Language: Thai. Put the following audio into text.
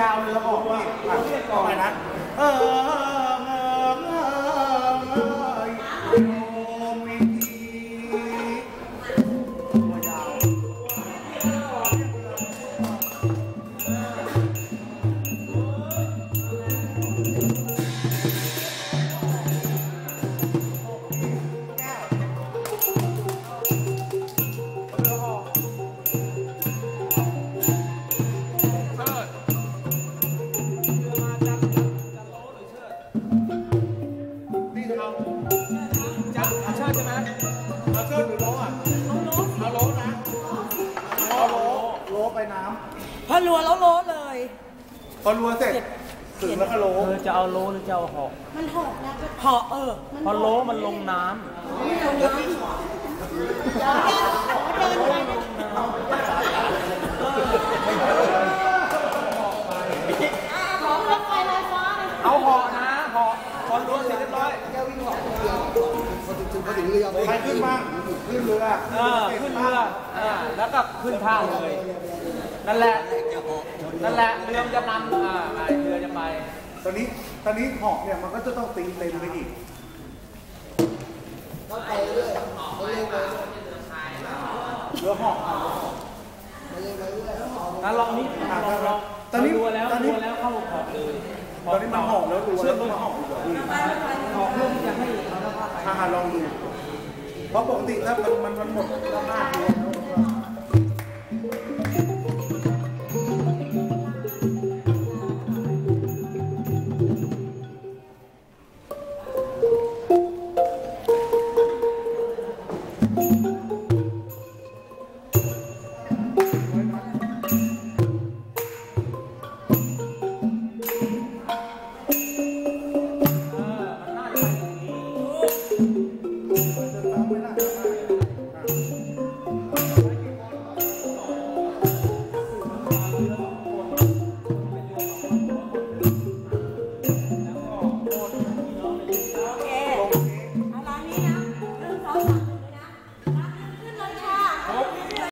ยาวเรือออกว่าอะต่อไปนะเออเออเออ โลไปน้พอรัวแล้วโล้เลยำพอรัวเสร็จถึงแล้วก็โลเออจะเอาโลหรือจะเอาหอกมันหอกนะเหอกเออ พอโลมันลงน้ของรถไฟลอยฟ้าำเอาหอกนะหอกพอล้วเสร็จเรียบร้อยใครขึ้นบ้าง ขึ้นเรือเออขึ้นเรืออ่าแล้วก็ขึ้นท่าเลยนั่นแหละนั่นแหละเรือมันจะนำอ่าไปเรือจะไป ตอนนี้ตอนนี้หอกเนี่ยมันก็จะต้องตีเต็มไปอีกเรือหอกอะอะลองนี้ลองลองตอนนี้รัวแล้วตอนนี้รัวแล้วเข้าหอกเลยตอนนี้มันหอกแล้วรัวเชื่แล้อวมมันหหออกกอีกเหรอพี่หอกเพื่อที่จะให้เราได้ผ้าไปอ่าลองดู เพราะปกติถ้ามันมันมันหมดก็ห้าตัวแล้ว